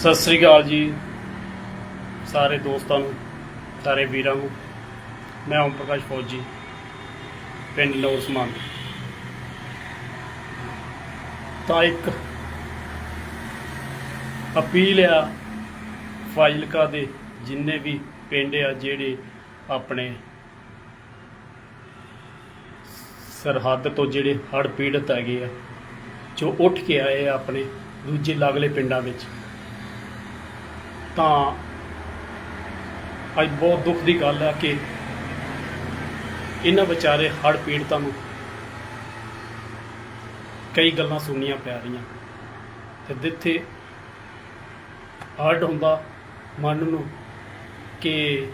ਸਤਿ ਸ੍ਰੀ ਅਕਾਲ ਜੀ। ਸਾਰੇ ਦੋਸਤਾਂ ਨੂੰ, ਸਾਰੇ ਵੀਰਾਂ ਨੂੰ। ਮੈਂ ਓਮ ਪ੍ਰਕਾਸ਼ ਫੌਜੀ, ਪਿੰਡ ਨੌਰ ਸਮਾਨ। ਤਾਂ ਇੱਕ ਅਪੀਲ ਆ ਫਾਜ਼ਿਲਕਾ ਦੇ ਜਿੰਨੇ ਵੀ ਪਿੰਡ ਆ ਜਿਹੜੇ ਆਪਣੇ ਸਰਹੱਦ ਤੋਂ ਜਿਹੜੇ ਹੜ੍ਹ ਪੀੜਤ ਹੈਗੇ ਆ, ਜੋ ਉੱਠ ਕੇ ਆਏ ਆ ਆਪਣੇ ਦੂਜੇ ਲਾਗਲੇ ਪਿੰਡਾਂ ਵਿੱਚ। ਤਾਂ ਅੱਜ ਬਹੁਤ ਦੁੱਖ ਦੀ ਗੱਲ ਹੈ ਕਿ ਇਹਨਾਂ ਵਿਚਾਰੇ ਹੜ੍ਹ ਪੀੜਤਾਂ ਨੂੰ ਕਈ ਗੱਲਾਂ ਸੁਣਨੀਆਂ ਪੈ ਰਹੀਆਂ। ਤੇ ਜਿੱਥੇ ਹੜ੍ਹ ਹੁੰਦਾ, ਮਨ ਨੂੰ ਕਿ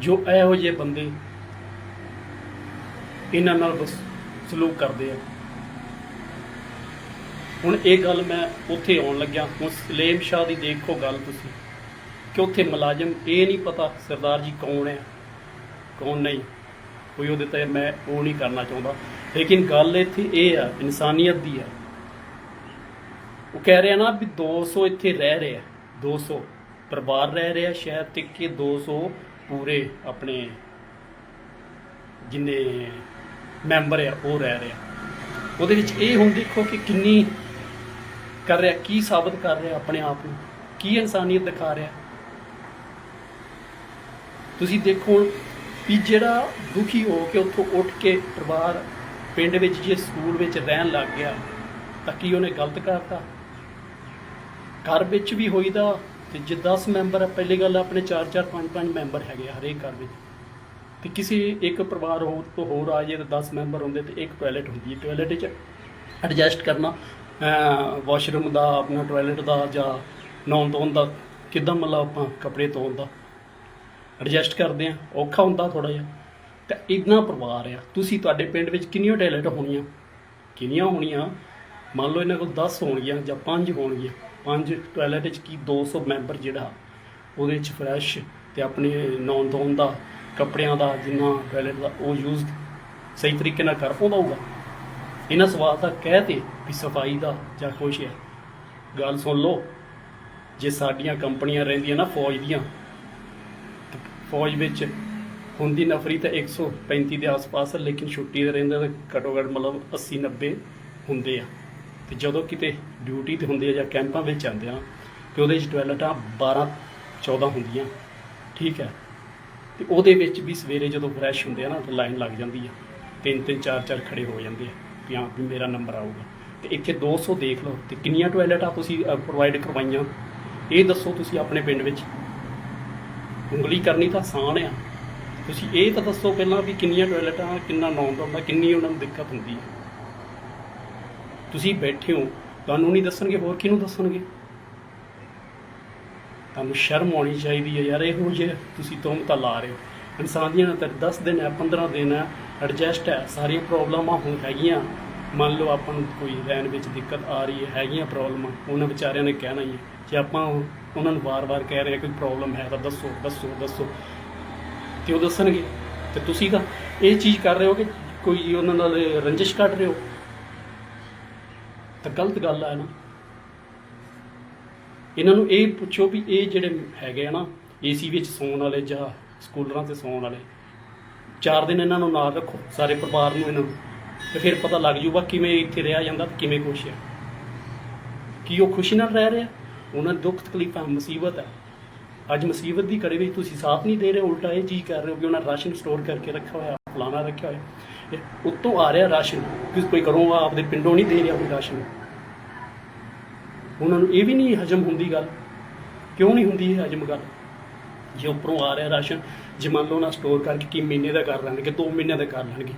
ਜੋ ਇਹੋ ਜਿਹੇ ਬੰਦੇ ਇਹਨਾਂ ਨਾਲ ਬਸ ਸਲੂਕ ਕਰਦੇ ਆ। ਹੁਣ ਇਹ ਗੱਲ ਮੈਂ ਉੱਥੇ ਆਉਣ ਲੱਗਿਆ। ਹੁਣ ਸਲੇਮ ਸ਼ਾਹ ਦੀ ਦੇਖੋ ਗੱਲ ਤੁਸੀਂ, ਕਿ ਉੱਥੇ ਮੁਲਾਜ਼ਮ ਇਹ ਨਹੀਂ ਪਤਾ ਸਰਦਾਰ ਜੀ ਕੌਣ ਹੈ, ਕੌਣ ਨਹੀਂ। ਕੋਈ ਉਹਦੇ ਤੇ ਮੈਂ ਉਹ ਨਹੀਂ ਕਰਨਾ ਚਾਹੁੰਦਾ। ਲੇਕਿਨ ਗੱਲ ਇੱਥੇ ਇਹ ਆ, ਇਨਸਾਨੀਅਤ ਦੀ ਆ। ਉਹ ਕਹਿ ਰਿਹਾ ਨਾ ਵੀ 200 ਇੱਥੇ ਰਹਿ ਰਿਹਾ ਆ 200 ਪਰਿਵਾਰ ਰਹਿ ਰਿਹਾ ਸ਼ਾਇਦ ਤੇ ਕਿ 200 ਪੂਰੇ ਆਪਣੇ ਜਿੰਨੇ ਮੈਂਬਰ ਆ, ਉਹ ਰਹਿ ਰਿਹਾ ਉਹਦੇ ਵਿੱਚ ਇਹ ਹੁਣ ਦੇਖੋ ਕਿ ਕਿੰਨੀ ਕਰ ਰਿਹਾ, ਕੀ ਸਾਬਤ ਕਰ ਰਿਹਾ ਆਪਣੇ ਆਪ ਨੂੰ? ਕੀ ਇਨਸਾਨੀਅਤ ਦਿਖਾ ਰਿਹਾ? ਤੁਸੀਂ ਦੇਖੋ ਵੀ ਜਿਹੜਾ ਦੁਖੀ ਹੋ ਕੇ ਉੱਥੋਂ ਉੱਠ ਕੇ ਪਰਿਵਾਰ ਪਿੰਡ ਵਿੱਚ ਜੇ ਸਕੂਲ ਵਿੱਚ ਰਹਿਣ ਲੱਗ ਗਿਆ, ਤਾਂ ਕੀ ਉਹਨੇ ਗਲਤ ਕਰਤਾ? ਘਰ ਵਿੱਚ ਵੀ ਹੋਈਦਾ ਤੇ ਜੇ 10 ਮੈਂਬਰ ਆ, ਪਹਿਲੀ ਗੱਲ ਆਪਣੇ 4 4 5 5 ਮੈਂਬਰ ਹੈਗੇ ਆ ਹਰੇਕ ਘਰ ਵਿੱਚ। ਤੇ ਕਿਸੇ ਇੱਕ ਪਰਿਵਾਰ ਹੋਰ ਤੋਂ ਹੋਰ ਆ ਜੇ ਤਾਂ 10 ਮੈਂਬਰ ਹੁੰਦੇ ਤੇ ਇੱਕ ਟਾਇਲਟ ਹੁੰਦੀ ਹੈ। ਟਾਇਲਟ ਵਿੱਚ ਐਡਜਸਟ ਕਰਨਾ ਵਾਸ਼ਰੂਮ ਦਾ, ਆਪਣਾ ਟਾਇਲਟ ਦਾ ਜਾਂ ਨਹਾਉਣ ਧੋਣ ਦਾ, ਕਿਦਾਂ ਮਤਲਬ ਆਪਾਂ ਕੱਪੜੇ ਧੋਣ ਦਾ ਐਡਜਸਟ ਕਰਦੇ ਆ ਔਖਾ ਹੁੰਦਾ ਥੋੜਾ ਜਿਹਾ। ਤਾਂ ਇੰਨਾ ਪਰਿਵਾਰ ਆ। ਤੁਸੀਂ ਤੁਹਾਡੇ ਪਿੰਡ ਵਿੱਚ ਕਿੰਨੀਆਂ ਟਾਇਲਟ ਹੋਣੀਆਂ? ਕਿੰਨੀਆਂ ਹੋਣੀਆਂ? ਮੰਨ ਲਓ ਇਹਨਾਂ ਕੋਲ 10 ਹੋਣਗੀਆਂ ਜਾਂ 5 ਹੋਣਗੀਆਂ। 5 ਟਾਇਲਟ ਵਿੱਚ ਕੀ 200 ਮੈਂਬਰ ਜਿਹੜਾ, ਉਹਦੇ ਵਿੱਚ ਫਰੈਸ਼ ਤੇ ਆਪਣੇ ਨਹਾਉਣ ਧੋਣ ਦਾ, ਕੱਪੜਿਆਂ ਦਾ, ਜਿੰਨਾ ਟਾਇਲਟ ਦਾ ਉਹ ਯੂਜ਼ ਸਹੀ ਤਰੀਕੇ ਨਾਲ ਕਰ ਪਾਉਂਦਾ ਹੋਊਗਾ? ਇਹਨਾਂ ਸਵਾਲ ਤਾਂ ਕਹਿ ਤੇ ਵੀ ਸਫ਼ਾਈ ਦਾ ਜਾਂ ਕੁਛ ਹੈ। ਗੱਲ ਸੁਣ ਲਓ, ਜੇ ਸਾਡੀਆਂ ਕੰਪਨੀਆਂ ਰਹਿੰਦੀਆਂ ਨਾ ਫੌਜ ਦੀਆਂ ਫੌਜ ਵਿੱਚ ਹੁੰਦੀ ਨਫਰੀ ਤਾਂ 135 ਦੇ ਆਸ-ਪਾਸ ਲੇਕਿਨ ਛੁੱਟੀ ਦੇ ਰਹਿੰਦੇ ਤਾਂ ਘੱਟੋ ਘੱਟ ਮਤਲਬ 80 90 ਹੁੰਦੇ ਆ। ਤੇ ਜਦੋਂ ਕਿਤੇ ਡਿਊਟੀ ਤੇ ਹੁੰਦੇ ਆ ਜਾਂ ਕੈਂਪਾਂ ਵਿੱਚ ਜਾਂਦੇ ਆ, ਤੇ ਉਹਦੇ ਵਿੱਚ ਟਾਇਲਟਾਂ 12 14 ਹੁੰਦੀਆਂ। ਠੀਕ ਹੈ। ਤੇ ਉਹਦੇ ਵਿੱਚ ਵੀ ਸਵੇਰੇ ਜਦੋਂ ਫਰੈਸ਼ ਹੁੰਦੇ ਆ ਨਾ, ਤਾਂ ਲਾਈਨ ਲੱਗ ਜਾਂਦੀ ਆ। ਤਿੰਨ ਤਿੰਨ, ਚਾਰ ਚਾਰ ਖੜੇ ਹੋ ਜਾਂਦੇ ਆ। ਵੀ ਹਾਂ ਵੀ ਮੇਰਾ ਨੰਬਰ ਆਊਗਾ। ਤੇ ਇੱਥੇ 200 ਦੇਖ ਲਓ, ਤੇ ਕਿੰਨੀਆਂ ਟਾਇਲਟਾਂ ਤੁਸੀਂ ਪ੍ਰੋਵਾਈਡ ਕਰਵਾਈਆਂ? ਇਹ ਦੱਸੋ ਤੁਸੀਂ ਆਪਣੇ ਪਿੰਡ ਵਿੱਚ। ਉਂਗਲੀ ਕਰਨੀ ਤਾਂ ਆਸਾਨ ਆ। ਤੁਸੀਂ ਇਹ ਤਾਂ ਦੱਸੋ ਪਹਿਲਾਂ ਵੀ ਕਿੰਨੀਆਂ ਟਾਇਲਟਾਂ ਕਿੰਨਾ ਨੌਂ ਹੁੰਦਾ, ਕਿੰਨੀ ਉਹਨਾਂ ਨੂੰ ਦਿੱਕਤ ਹੁੰਦੀ ਹੈ ਤੁਸੀਂ ਬੈਠੇ ਹੋ, ਤੁਹਾਨੂੰ ਨਹੀਂ ਦੱਸਣਗੇ, ਹੋਰ ਕਿਹਨੂੰ ਦੱਸਣਗੇ? ਤੁਹਾਨੂੰ ਸ਼ਰਮ ਆਉਣੀ ਚਾਹੀਦੀ ਹੈ ਯਾਰ ਇਹੋ ਜਿਹੇ ਤੁਸੀਂ ਤੁਹਮਤਾਂ ਲਾ ਰਹੇ ਹੋ। ਇਨਸਾਨ ਦੀਆਂ ਤਾਂ 10 ਦਿਨ ਹੈ 15 ਦਿਨ ਹੈ ਐਡਜਸਟ ਹੈ, ਸਾਰੀਆਂ ਪ੍ਰੋਬਲਮਾਂ ਹੁਣ ਹੈਗੀਆਂ। ਮੰਨ ਲਓ ਆਪਾਂ ਨੂੰ ਕੋਈ ਰਹਿਣ ਵਿੱਚ ਦਿੱਕਤ ਆ ਰਹੀ ਹੈ, ਹੈਗੀਆਂ ਪ੍ਰੋਬਲਮਾਂ ਉਹਨਾਂ ਵਿਚਾਰਿਆਂ ਨੇ ਕਹਿਣਾ ਹੀ ਹੈ। ਜੇ ਆਪਾਂ ਉਹਨਾਂ ਨੂੰ ਵਾਰ-ਵਾਰ ਕਹਿ ਰਹੇ ਹਾਂ ਕੋਈ ਪ੍ਰੋਬਲਮ ਹੈ ਤਾਂ ਦੱਸੋ ਦੱਸੋ ਦੱਸੋ। ਤੇ ਉਹ ਦੱਸਣਗੇ। ਤੇ ਤੁਸੀਂ ਤਾਂ ਇਹ ਚੀਜ਼ ਕਰ ਰਹੇ ਹੋ ਕਿ ਕੋਈ ਉਹਨਾਂ ਨਾਲ ਰੰਜਿਸ਼ ਕੱਢ ਰਹੇ ਹੋ? ਤਾਂ ਗਲਤ ਗੱਲ ਆ ਨਾ। ਇਹਨਾਂ ਨੂੰ ਇਹ ਪੁੱਛੋ ਵੀ ਇਹ ਜਿਹੜੇ ਹੈਗੇ ਆ ਨਾ, ਏਸੀ ਵਿੱਚ ਸੌਣ ਵਾਲੇ ਜਾਂ ਸਕੂਲਰਾਂ ਤੇ ਸੌਣ ਵਾਲੇ ਚਾਰ ਦਿਨ ਇਹਨਾਂ ਨੂੰ ਨਾਲ ਰੱਖੋ, ਸਾਰੇ ਪਰਿਵਾਰ ਨੂੰ ਇਹਨਾਂ ਨੂੰ। ਤੇ ਫਿਰ ਪਤਾ ਲੱਗ ਜੂਗਾ ਕਿਵੇਂ ਇੱਥੇ ਰਿਹਾ ਜਾਂਦਾ ਤੇ ਕਿਵੇਂ ਖੁਸ਼ ਹੈ ਕੀ ਉਹ ਖੁਸ਼ੀ ਨਾਲ ਰਹਿ ਰਿਹਾ? ਉਹਨਾਂ ਦੀ ਦੁੱਖ ਤਕਲੀਫਾਂ, ਮੁਸੀਬਤ ਹੈ ਅੱਜ ਮੁਸੀਬਤ ਦੀ ਕੜੇ ਵਿੱਚ ਤੁਸੀਂ ਸਾਥ ਨਹੀਂ ਦੇ ਰਹੇ, ਉਲਟਾ ਇਹ ਚੀਜ਼ ਕਰ ਰਹੇ ਹੋ ਕਿ ਉਹਨਾਂ ਰਾਸ਼ਨ ਸਟੋਰ ਕਰਕੇ ਰੱਖਿਆ ਹੋਇਆ, ਫਲਾਣਾ ਰੱਖਿਆ ਹੋਇਆ। ਉੱਤੋਂ ਆ ਰਿਹਾ ਰਾਸ਼ਨ, ਕਿ ਕੋਈ ਕਰੋ ਆਪਦੇ ਪਿੰਡੋਂ ਨਹੀਂ ਦੇ ਰਿਹਾ ਕੋਈ ਰਾਸ਼ਨ। ਉਹਨਾਂ ਨੂੰ ਇਹ ਵੀ ਨਹੀਂ ਹਜਮ ਹੁੰਦੀ ਗੱਲ। ਕਿਉਂ ਨਹੀਂ ਹੁੰਦੀ ਇਹ ਹਜਮ ਗੱਲ? ਜੇ ਉੱਪਰੋਂ ਆ ਰਿਹਾ ਰਾਸ਼ਨ ਜੇ ਮੰਨ ਲਓ ਨਾ ਸਟੋਰ ਕਰਕੇ ਕੀ ਮਹੀਨੇ ਦਾ ਕਰ ਲੈਣਗੇ 2 ਮਹੀਨਿਆਂ ਦਾ ਕਰ ਲੈਣਗੇ।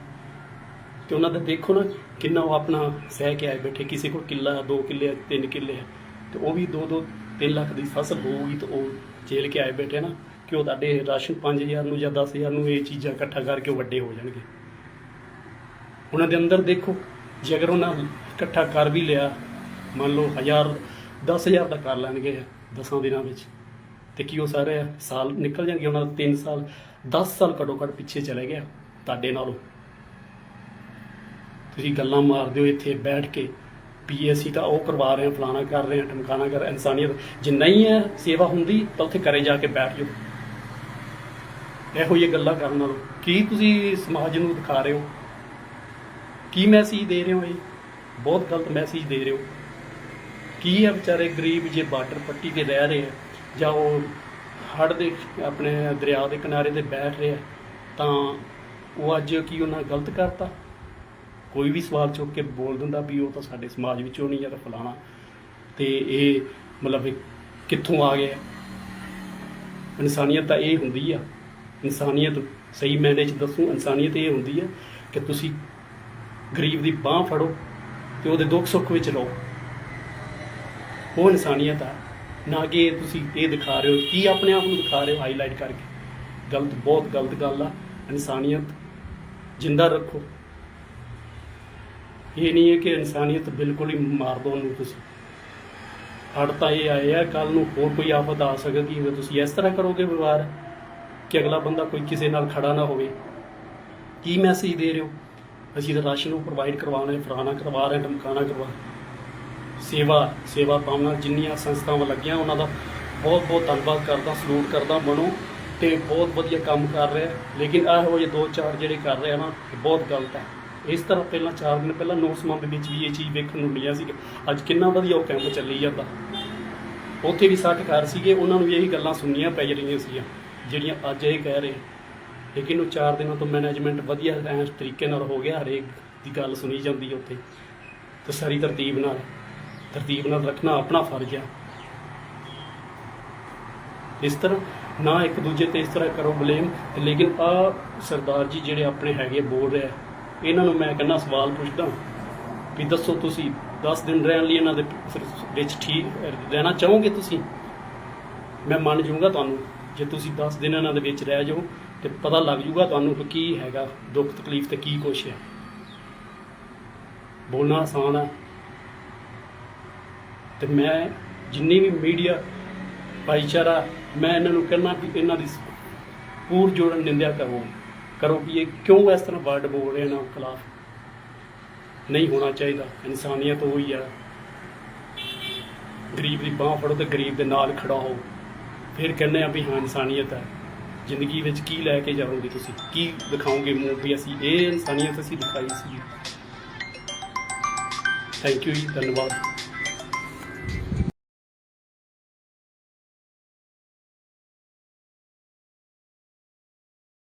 ਤੇ ਉਹਨਾਂ ਦਾ ਦੇਖੋ ਨਾ ਕਿੰਨਾ ਉਹ ਆਪਣਾ ਸਹਿ ਕੇ ਆਏ ਬੈਠੇ, ਕਿਸੇ ਕੋਲ ਕਿੱਲਾ 2 ਕਿੱਲੇ 3 ਕਿੱਲੇ ਹੈ ਤੇ ਉਹ ਵੀ 2 2 3 ਲੱਖ ਦੀ ਫਸਲ ਹੋਊਗੀ ਤੇ ਉਹ ਜੇਲ੍ਹ ਕੇ ਆਏ ਬੈਠੇ ਨਾ, ਕਿ ਉਹ ਤੁਹਾਡੇ ਰਾਸ਼ਨ 5000 ਨੂੰ ਜਾਂ 10000 ਨੂੰ ਇਹ ਚੀਜ਼ਾਂ ਇਕੱਠਾ ਕਰਕੇ ਉਹ ਵੱਡੇ ਹੋ ਜਾਣਗੇ। ਉਹਨਾਂ ਦੇ ਅੰਦਰ ਦੇਖੋ, ਜੇ ਅਗਰ ਉਹਨਾਂ ਇਕੱਠਾ ਕਰ ਵੀ ਲਿਆ, ਮੰਨ ਲਓ 1000 10000 ਦਾ ਕਰ ਲੈਣਗੇ 10 ਦਿਨਾਂ ਵਿੱਚ। ਤੇ ਕੀ ਉਹ ਸਾਰੇ ਸਾਲ ਨਿਕਲ ਜਾਣਗੇ ਉਹਨਾਂ ਦਾ 3 ਸਾਲ 10 ਸਾਲ ਘੱਟੋ ਘੱਟ ਪਿੱਛੇ ਚਲੇ ਗਿਆ ਤੁਹਾਡੇ ਨਾਲੋਂ। ਤੁਸੀਂ ਗੱਲਾਂ ਮਾਰਦੇ ਹੋ ਇੱਥੇ ਬੈਠ ਕੇ ਵੀ ਅਸੀਂ ਤਾਂ ਉਹ ਕਰਵਾ ਰਹੇ ਹਾਂ ਫਲਾਣਾ ਕਰ ਰਹੇ ਹਾਂ ਟਮਕਾਣਾ ਕਰ ਰਹੇ ਇਨਸਾਨੀਅਤ। ਜੇ ਨਹੀਂ ਹੈ ਸੇਵਾ ਹੁੰਦੀ, ਤਾਂ ਉੱਥੇ ਕਰੇ ਜਾ ਕੇ ਬੈਠ ਜਾਓ। ਇਹੋ ਜਿਹੀ ਗੱਲਾਂ ਕਰਨ ਨਾਲੋਂ। ਕੀ ਤੁਸੀਂ ਸਮਾਜ ਨੂੰ ਦਿਖਾ ਰਹੇ ਹੋ? ਕੀ ਮੈਸੇਜ ਦੇ ਰਹੇ ਹੋ ਇਹ? ਬਹੁਤ ਗਲਤ ਮੈਸੇਜ ਦੇ ਰਹੇ ਹੋ। ਕੀ ਹੈ ਵਿਚਾਰੇ ਗਰੀਬ ਜੇ ਬਾਰਡਰ ਪੱਟੀ ਤੇ ਰਹਿ ਰਹੇ ਆ? ਜਾਂ ਉਹ ਹੜ੍ਹ ਦੇ ਆਪਣੇ ਦਰਿਆ ਦੇ ਕਿਨਾਰੇ ਤੇ ਬੈਠ ਰਿਹਾ, ਤਾਂ ਉਹ ਅੱਜ ਕੀ ਉਹਨਾਂ ਗਲਤ ਕਰਤਾ? ਕੋਈ ਵੀ ਸਵਾਲ ਚੁੱਕ ਕੇ ਬੋਲ ਦਿੰਦਾ ਵੀ ਉਹ ਤਾਂ ਸਾਡੇ ਸਮਾਜ ਵਿੱਚੋਂ ਨਹੀਂ ਜਾਂ ਤਾਂ ਫਲਾਣਾ। ਤੇ ਇਹ ਮਤਲਬ ਕਿੱਥੋਂ ਆ ਗਿਆ? ਇਨਸਾਨੀਅਤ ਤਾਂ ਇਹ ਹੁੰਦੀ ਆ। ਇਨਸਾਨੀਅਤ ਸਹੀ ਮੈਨੇ ਚ ਦੱਸੂ, ਇਨਸਾਨੀਅਤ ਇਹ ਹੁੰਦੀ ਆ ਕਿ ਤੁਸੀਂ ਗਰੀਬ ਦੀ ਬਾਹ ਫੜੋ ਤੇ ਉਹਦੇ ਦੁੱਖ ਸੁੱਖ ਵਿੱਚ ਰਹੋ। ਉਹ ਇਨਸਾਨੀਅਤ ਆ। ਨਾ ਕਿ ਇਹ ਤੁਸੀਂ ਇਹ ਦਿਖਾ ਰਹੇ ਹੋ ਕੀ ਆਪਣੇ ਆਪ ਨੂੰ ਦਿਖਾ ਰਹੇ ਹੋ ਹਾਈਲਾਈਟ ਕਰਕੇ। ਗਲਤ ਬਹੁਤ ਗਲਤ ਗੱਲ ਆ। ਇਨਸਾਨੀਅਤ ਜਿੰਦਾ ਰੱਖੋ। ਇਹ ਨਹੀਂ ਹੈ ਕਿ ਇਨਸਾਨੀਅਤ ਬਿਲਕੁਲ ਹੀ ਮਾਰ ਦੋ ਉਹਨੂੰ ਤੁਸੀਂ। ਹੜ ਤਾਂ ਇਹ ਆਏ ਆ ਕੱਲ ਨੂੰ ਹੋਰ ਕੋਈ ਆਫਤ ਆ ਸਕਦੀ ਵੀ ਤੁਸੀਂ ਇਸ ਤਰ੍ਹਾਂ ਕਰੋਗੇ ਵਿਵਹਾਰ ਕਿ ਅਗਲਾ ਬੰਦਾ ਕੋਈ ਕਿਸੇ ਨਾਲ ਖੜਾ ਨਾ ਹੋਵੇ। ਕੀ ਮੈਸੇਜ ਦੇ ਰਹੇ ਹੋ? ਅਸੀਂ ਤਾਂ ਰਾਸ਼ਨ ਨੂੰ ਪ੍ਰੋਵਾਈਡ ਕਰਵਾਉਣਾ ਹੈ ਫਲਾਣਾ ਕਰਵਾ ਰਹੇ ਹਾਂ, ਕਰਵਾ ਰਹੇ ਸੇਵਾ ਸੇਵਾ ਭਾਵਨਾ ਜਿੰਨੀਆਂ ਸੰਸਥਾਵਾਂ ਲੱਗੀਆਂ, ਉਹਨਾਂ ਦਾ ਬਹੁਤ ਬਹੁਤ ਧੰਨਵਾਦ ਕਰਦਾ, ਸਲੂਟ ਕਰਦਾ ਮਨੋਂ ਤੇ ਬਹੁਤ ਵਧੀਆ ਕੰਮ ਕਰ ਰਿਹਾ ਲੇਕਿਨ ਇਹੋ ਜਿਹੇ ਦੋ ਚਾਰ ਜਿਹੜੇ ਕਰ ਰਹੇ ਆ ਨਾ, ਇਹ ਬਹੁਤ ਗਲਤ ਹੈ। ਇਸ ਤਰ੍ਹਾਂ ਪਹਿਲਾਂ 4 ਦਿਨ ਪਹਿਲਾਂ ਨੋਟਸਮਾਂ ਦੇ ਵਿੱਚ ਵੀ ਇਹ ਚੀਜ਼ ਵੇਖਣ ਨੂੰ ਮਿਲਿਆ ਸੀ ਅੱਜ ਕਿੰਨਾ ਵਧੀਆ ਉਹ ਕੈਂਪ ਚੱਲੀ ਜਾਂਦਾ। ਉੱਥੇ ਵੀ 60 ਘਰ ਸੀਗੇ, ਉਹਨਾਂ ਨੂੰ ਵੀ ਇਹੀ ਗੱਲਾਂ ਸੁਣਨੀਆਂ ਪੈ ਰਹੀਆਂ ਸੀਗੀਆਂ, ਜਿਹੜੀਆਂ ਅੱਜ ਇਹ ਕਹਿ ਰਹੇ। ਲੇਕਿਨ ਉਹ 4 ਦਿਨਾਂ ਤੋਂ ਮੈਨੇਜਮੈਂਟ ਵਧੀਆ ਤਰੀਕੇ ਨਾਲ ਹੋ ਗਿਆ, ਹਰੇਕ ਦੀ ਗੱਲ ਸੁਣੀ ਜਾਂਦੀ ਉੱਥੇ। ਤੇ ਸਾਰੀ ਤਰਤੀਬ ਨਾਲ। ਤਰਤੀਬ ਨਾਲ ਰੱਖਣਾ ਆਪਣਾ ਫਰਜ਼ ਹੈ ਇਸ ਤਰ੍ਹਾਂ ਨਾ ਇੱਕ ਦੂਜੇ ਤੇ ਇਸ ਤਰ੍ਹਾਂ ਕਰੋ ਬਲੇਮ। ਤੇ ਲੇਕਿਨ ਆ ਸਰਦਾਰ ਜੀ ਜਿਹੜੇ ਆਪਣੇ ਹੈਗੇ ਬੋਲ ਰਿਹਾ ਇਹਨਾਂ ਨੂੰ ਮੈਂ ਕਹਿੰਦਾ ਸਵਾਲ ਪੁੱਛਦਾ ਵੀ ਦੱਸੋ ਤੁਸੀਂ 10 ਦਿਨ ਰਹਿਣ ਲਈ ਇਹਨਾਂ ਦੇ ਵਿੱਚ ਠੀਕ ਰਹਿਣਾ ਚਾਹੋਗੇ ਤੁਸੀਂ? ਮੈਂ ਮੰਨ ਜਾਊਂਗਾ ਤੁਹਾਨੂੰ, ਜੇ ਤੁਸੀਂ 10 ਦਿਨ ਇਹਨਾਂ ਦੇ ਵਿੱਚ ਰਹਿ ਜਾਓ ਤੇ ਪਤਾ ਲੱਗ ਜਾਊਗਾ ਤੁਹਾਨੂੰ ਕਿ ਕੀ ਹੈਗਾ, ਦੁੱਖ ਤਕਲੀਫ ਤੇ ਕੀ ਕੁਛ ਹੈ ਬੋਲਣਾ ਆਸਾਨ ਹੈ ਤੇ ਮੈਂ ਜਿੰਨੀ ਵੀ ਮੀਡੀਆ ਭਾਈਚਾਰਾ, ਮੈਂ ਇਹਨਾਂ ਨੂੰ ਕਹਿੰਦਾ ਕਿ ਇਹਨਾਂ ਦੀ ਪੂਰ ਜੋੜਨ ਨਿੰਦਿਆ ਕਰੋ। ਕਰੋ ਕਿ ਇਹ ਕਿਉਂ ਇਸ ਤਰ੍ਹਾਂ ਵਰਡ ਬੋਲ ਰਹੇ ਨੇ ਖਿਲਾਫ? ਨਹੀਂ ਹੋਣਾ ਚਾਹੀਦਾ। ਇਨਸਾਨੀਅਤ ਉਹੀ ਆ। ਗਰੀਬ ਦੀ ਬਾਹ ਫੜੋ ਤੇ ਗਰੀਬ ਦੇ ਨਾਲ ਖੜਾ ਹੋ। ਫਿਰ ਕਹਿੰਦੇ ਆ ਵੀ ਹਾਂ, ਇਨਸਾਨੀਅਤ ਹੈ ਜ਼ਿੰਦਗੀ ਵਿੱਚ ਕੀ ਲੈ ਕੇ ਜਾਓਗੇ ਤੁਸੀਂ? ਕੀ ਦਿਖਾਓਗੇ ਮੂੰਹ ਵੀ ਅਸੀਂ? ਇਹ ਇਨਸਾਨੀਅਤ ਅਸੀਂ ਦਿਖਾਈ ਸੀ। ਥੈਂਕ ਯੂ ਜੀ, ਧੰਨਵਾਦ।